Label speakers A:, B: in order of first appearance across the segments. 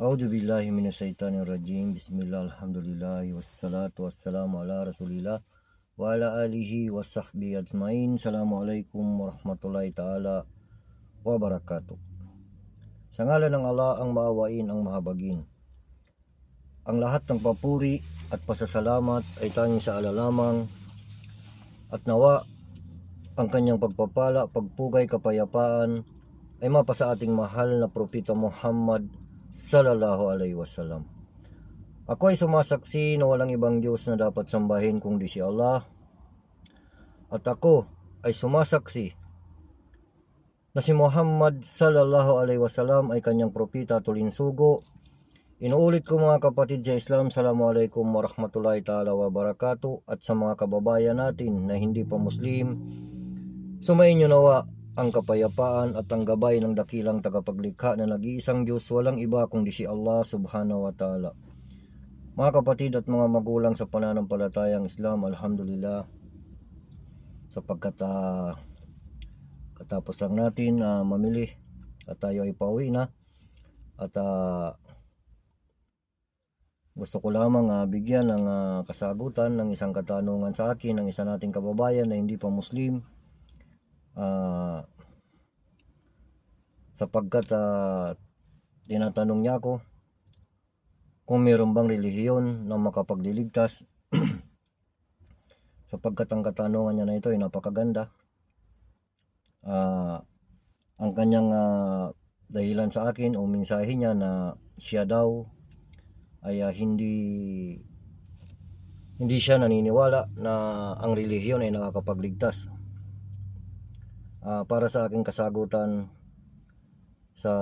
A: A'udzu billahi minasyaitonir rajim. Bismillah, alhamdulillah, wassalatu wassalamu ala rasulillah wa ala alihi wa sahbihi ajmain. Assalamualaikum warahmatullahi taala wabarakatuh. Sa ngalan ng Allah ang maawain ang mahabagin. Ang lahat ng papuri at pasasalamat ay tanging sa ala lamang at nawa ang kanyang pagpapala, pagpugay, kapayapaan ay mapa sa ating mahal na propeta Muhammad sallallahu alaihi wasallam. Ako ay sumasaksi na walang ibang Diyos na dapat sambahin kundi si Allah. At ako ay sumasaksi na si Muhammad sallallahu alaihi wasallam ay kanyang propeta at sugo. Inuulit ko mga kapatid sa Islam, Assalamualaikum warahmatullahi ta'ala wabarakatuh at sa mga kababayan natin na hindi pa Muslim, sumayin nyo nawa ang kapayapaan at ang gabay ng dakilang tagapaglikha na nag-iisang Diyos walang iba kundi si Allah subhanahu wa ta'ala. Mga kapatid at mga magulang sa pananampalatayang Islam, Alhamdulillah, sapagkat ah, katapos lang natin ah, mamili at tayo ay pauwi na at ah, gusto ko lamang ah, bigyan ng ah, kasagutan ng isang katanungan sa akin ng isa nating kababayan na hindi pa Muslim Ah, sapagkat ah, tinatanong niya ako kung meron bang relihiyon na makapagliligtas sapagkat ang katanungan niya na ito ay napakaganda. Ah, ang kanyang ah, dahilan sa akin o mensahe niya na siya daw ay ah, hindi hindi siya naniniwala na ang relihiyon ay nakakapagligtas Ah, para sa aking kasagutan sa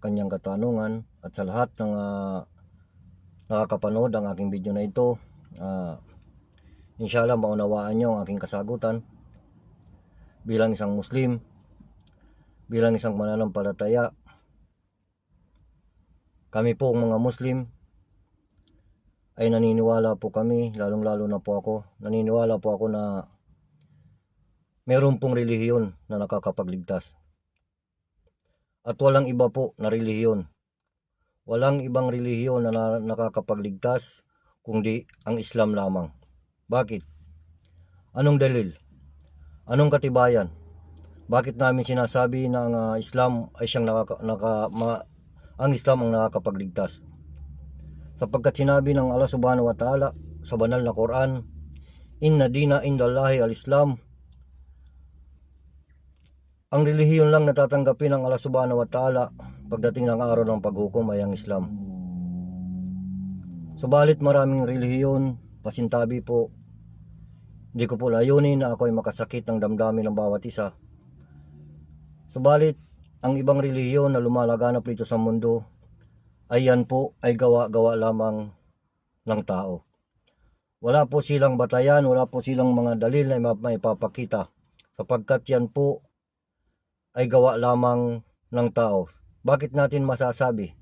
A: kanyang katanungan at sa lahat ng ah, nakakapanood ang aking video na ito ah, inshallah maunawaan nyo ang aking kasagutan bilang isang muslim bilang isang mananampalataya. Kami po mga muslim ay naniniwala po kami lalong lalo na po ako naniniwala po ako na meron pong relihiyon na nakakapagligtas. At walang iba po na relihiyon. Walang ibang relihiyon na, na nakakapagligtas kundi ang Islam lamang. Bakit? Anong dalil? Anong katibayan? Bakit namin sinasabi na ang ah, Islam ay siyang nakaka, naka, ma- ang Islam ang nakakapagligtas? Sapagkat sinabi ng Allah subhanahu wa ta'ala sa banal na Quran, Inna dina indallahi al-Islam ang relihiyon lang natatanggapin ng Allah subhanahu wa ta'ala pagdating ng araw ng paghukom ay ang Islam. Subalit maraming relihiyon, pasintabi po, hindi ko po layunin na ako ay makasakit ng damdamin ng bawat isa. Subalit, ang ibang relihiyon na lumalaganap dito sa mundo, ay yan po ay gawa-gawa lamang ng tao. Wala po silang batayan, wala po silang mga dalil na maipapakita sapagkat yan po ay gawa lamang ng tao. Bakit natin masasabi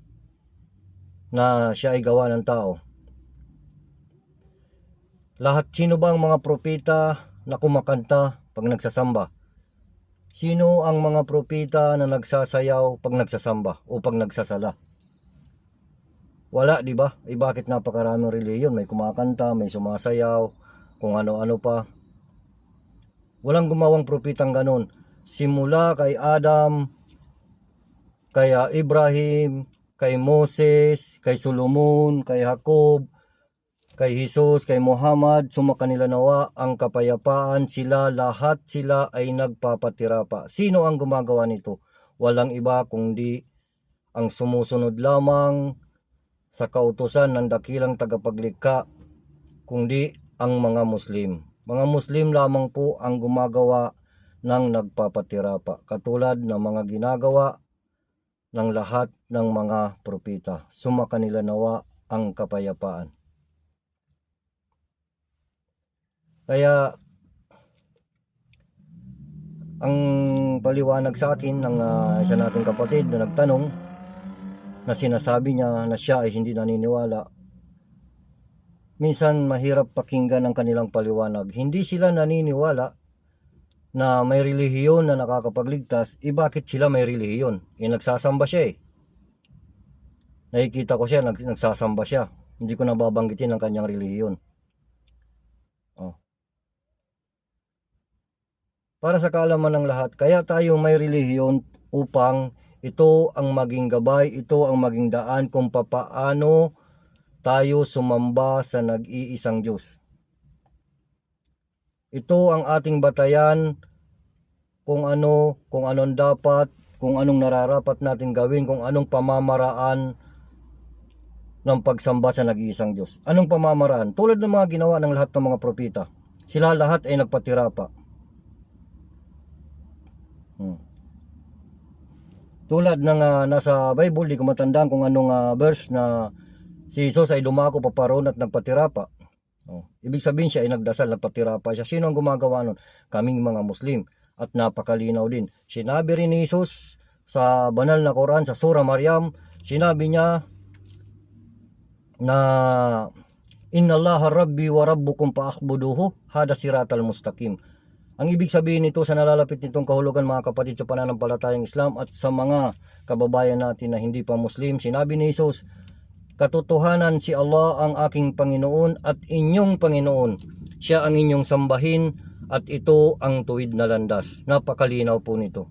A: na siya ay gawa ng tao? Lahat sino ba ang mga propeta na kumakanta pag nagsasamba? Sino ang mga propeta na nagsasayaw pag nagsasamba o pag nagsasala? Wala, di ba? Eh bakit napakaraming reliyon? May kumakanta, may sumasayaw, kung ano-ano pa. Walang gumawang propetang ganun simula kay Adam, kay ah, Ibrahim, kay Moses, kay Solomon, kay Jacob, kay Jesus, kay Muhammad, sumakanila nawa ang kapayapaan, sila lahat sila ay nagpapatira pa. Sino ang gumagawa nito? Walang iba kundi ang sumusunod lamang sa kautusan ng dakilang tagapaglikha, kundi ang mga Muslim. Mga Muslim lamang po ang gumagawa ng nagpapatira pa, katulad ng mga ginagawa ng lahat ng mga propeta. Sumakanila nawa ang kapayapaan. Kaya ang paliwanag sa akin ng ah, isa nating kapatid na nagtanong na sinasabi niya na siya ay hindi naniniwala minsan mahirap pakinggan ang kanilang paliwanag. Hindi sila naniniwala na may relihiyon na nakakapagligtas, eh bakit sila may relihiyon? Eh nagsasamba siya eh. nakikita ko siya, nag, nagsasamba siya. Hindi ko nababanggitin ang kanyang relihiyon. Oh. Para sa kaalaman ng lahat, kaya tayo may relihiyon upang ito ang maging gabay, ito ang maging daan kung papaano tayo sumamba sa nag-iisang Diyos. Ito ang ating batayan kung ano, kung anong dapat, kung anong nararapat natin gawin, kung anong pamamaraan ng pagsamba sa nag-iisang Diyos. Anong pamamaraan? Tulad ng mga ginawa ng lahat ng mga propeta. Sila lahat ay nagpatira pa. Hmm. Tulad ng ah, nasa Bible, di ko matandaan kung anong ah, verse na si Jesus ay dumako pa at nagpatira pa. Oh. Ibig sabihin siya ay nagdasal, nagpatira pa siya. Sino ang gumagawa nun? Kaming mga Muslim. At napakalinaw din. Sinabi rin ni Jesus sa banal na Quran, sa Surah Maryam, sinabi niya na Inna Allah Rabbi wa Rabbukum paakbuduhu hada siratal mustaqim. Ang ibig sabihin nito sa nalalapit nitong kahulugan mga kapatid sa pananampalatayang Islam at sa mga kababayan natin na hindi pa Muslim, sinabi ni Jesus, Katotohanan si Allah ang aking Panginoon at inyong Panginoon. Siya ang inyong sambahin at ito ang tuwid na landas. Napakalinaw po nito.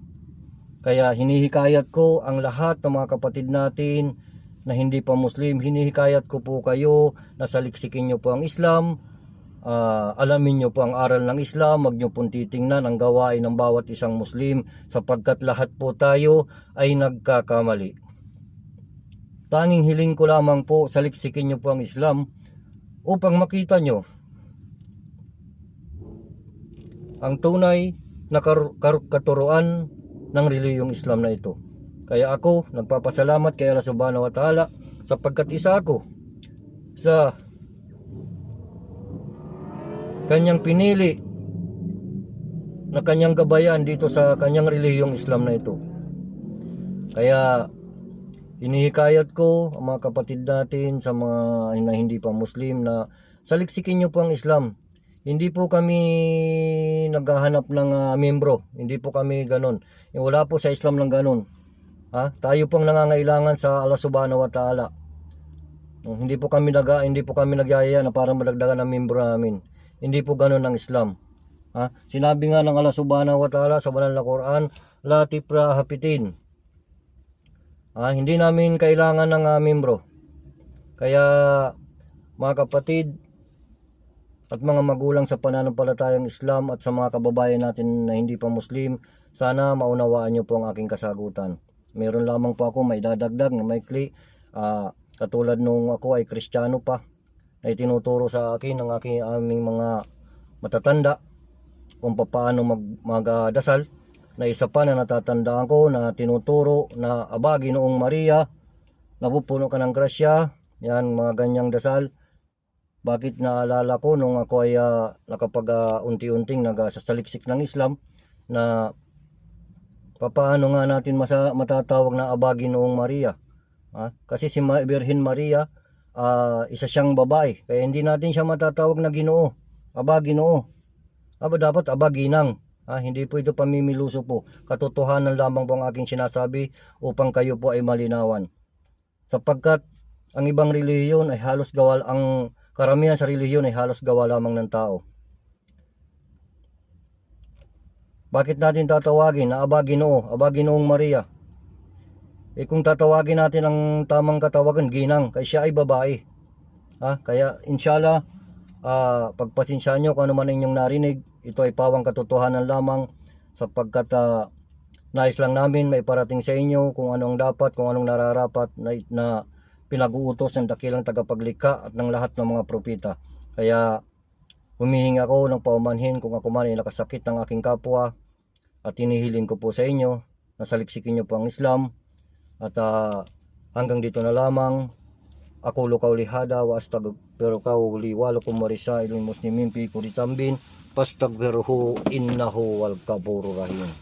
A: Kaya hinihikayat ko ang lahat ng mga kapatid natin na hindi pa Muslim, hinihikayat ko po kayo na saliksikin nyo po ang Islam, Ah, alamin nyo po ang aral ng Islam, wag nyo pong titingnan ang gawain ng bawat isang Muslim sapagkat lahat po tayo ay nagkakamali. Tanging hiling ko lamang po, saliksikin nyo po ang Islam upang makita nyo ang tunay na katuruan ng reliyong Islam na ito. Kaya ako, nagpapasalamat kay Allah subhanahu wa ta'ala sapagkat isa ako sa kanyang pinili na kanyang gabayan dito sa kanyang relihiyong Islam na ito. Kaya inihikayat ko ang mga kapatid natin sa mga na hindi pa Muslim na saliksikin nyo po ang Islam. Hindi po kami naghahanap ng ah, membro. Hindi po kami ganon. Eh, Wala po sa Islam ng ganon. Ha? Tayo pong nangangailangan sa Allah subhanahu wa ta'ala. Hmm, Hindi po kami naga, hindi po kami nagyayaya na para madagdagan ng membro namin. Hindi po ganoon ang Islam. Ha? Sinabi nga ng Allah Subhanahu wa Ta'ala sa banal na Quran, la tipra hapitin. Ha? Hindi namin kailangan ng ah, membro. Kaya mga kapatid at mga magulang sa pananampalatayang Islam at sa mga kababayan natin na hindi pa Muslim, sana maunawaan niyo po ang aking kasagutan. Meron lamang po ako may dadagdag na maikli. Ah, katulad nung ako ay Kristiyano pa ay tinuturo sa akin ng aking aming mga matatanda kung paano mag, magdasal na isa pa na natatandaan ko na tinuturo na abagi noong Maria napupuno ka ng grasya yan mga ganyang dasal bakit naalala ko nung ako ay ah, nakapag ah, unti-unting nagsasaliksik ng Islam na papaano nga natin masa, matatawag na abagi noong Maria ha? kasi si Ma- Virgin Maria ah, isa siyang babae. Kaya hindi natin siya matatawag na ginoo. Aba, ginoo. Aba, dapat aba, ginang. Ah, hindi po ito pamimiluso po. Katotohanan lamang po ang aking sinasabi upang kayo po ay malinawan. Sapagkat ang ibang relihiyon ay halos gawa, ang karamihan sa relihiyon ay halos gawa lamang ng tao. Bakit natin tatawagin na aba ginoo, aba ginoong Maria? Eh kung tatawagin natin ang tamang katawagan, ginang, kaya siya ay babae. Ha? Kaya inshallah, ah pagpasensya nyo kung ano man inyong narinig, ito ay pawang katotohanan lamang sapagkat ah, nais lang namin may parating sa inyo kung anong dapat, kung anong nararapat na, na pinag-uutos ng dakilang tagapaglikha at ng lahat ng mga propeta. Kaya humihingi ako ng paumanhin kung ako man ay nakasakit ng aking kapwa at hinihiling ko po sa inyo na saliksikin nyo po ang Islam at ah, hanggang dito na lamang ako lukaw lihada wa astag pero ka uli walo kumarisa ilong muslimin pi kuritambin فاستغفره إنه هو الغفور الرحيم.